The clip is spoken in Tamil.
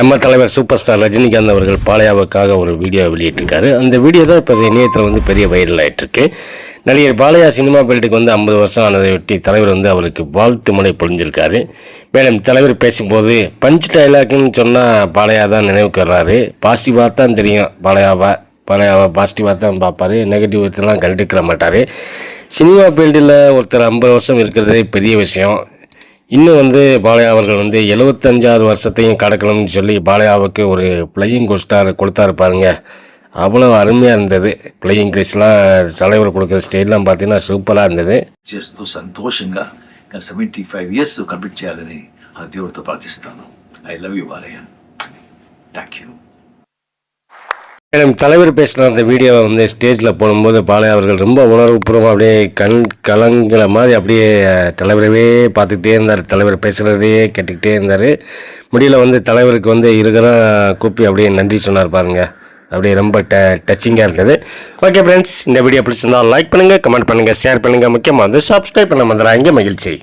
நம்ம தலைவர் சூப்பர் ஸ்டார் ரஜினிகாந்த் அவர்கள் பாலையாவுக்காக ஒரு வீடியோ வெளியிட்டிருக்காரு. அந்த வீடியோ தான் இப்போ இணையத்தில் வந்து பெரிய வைரல் ஆயிட்டிருக்கு. நடிகர் பாலையா சினிமா பீல்டுக்கு வந்து ஐம்பது வருஷம் ஆனதையொட்டி தலைவர் வந்து அவருக்கு வாழ்த்து மழை பொழிஞ்சிருக்காரு. மேலும் தலைவர் பேசும்போது பஞ்ச் டைலாக்னு சொன்னால் பாலையா தான் நினைவுக்கு வர்றாரு பாசிட்டிவாக தான் தெரியும். பாலையாவை பாலையாவை பாசிட்டிவாக தான் பார்ப்பாரு. நெகட்டிவ் இதெல்லாம் கண்டுக்கிற மாட்டார். சினிமா ஃபீல்டில் ஒருத்தர் ஐம்பது வருஷம் இருக்கிறதே பெரிய விஷயம். இன்னும் வந்து பாலையா அவர்கள் வந்து எழுபத்தஞ்சாவது வருஷத்தையும் கடக்கணும்னு சொல்லி பாலையாவுக்கு ஒரு பிளேயிங் கோஸ்டார் கொடுத்தாரு பாருங்க அவ்வளோ அருமையாக இருந்தது பிளேயிங் கிரீஸ்லாம் தலைவர் கொடுக்குற ஸ்டேட்லாம் பார்த்தீங்கன்னா சூப்பராக இருந்தது చేస్తూ సంతోషంగా సెవెంటీ ఫైవ్ ఇయర్స్ కంప్లీట్ చేయాలని ఆ దేవుడితో ప్రార్థిస్తాను I love you Balayya thank you மேலும் தலைவர் பேசின அந்த வீடியோவை வந்து ஸ்டேஜில் போடும்போது பாலையா அவர்கள் ரொம்ப உணர்வுபூர்வம் அப்படியே கண் கலங்குற மாதிரி அப்படியே தலைவரவே பார்த்துக்கிட்டே இருந்தார். தலைவர் பேசுகிறதையே கேட்டுக்கிட்டே இருந்தார். முடியல வந்து தலைவருக்கு வந்து இருக்கிறோம் கூப்பி அப்படியே நன்றி சொன்னார் பாருங்கள் அப்படியே ரொம்ப ட டச்சிங்காக இருந்தது. ஓகே ஃப்ரெண்ட்ஸ் இந்த வீடியோ பிடிச்சிருந்தால் லைக் பண்ணுங்கள் கமெண்ட் பண்ணுங்கள் ஷேர் பண்ணுங்கள் முக்கியமாக வந்து சப்ஸ்கிரைப் பண்ண வந்துடுறாங்க மகிழ்ச்சி.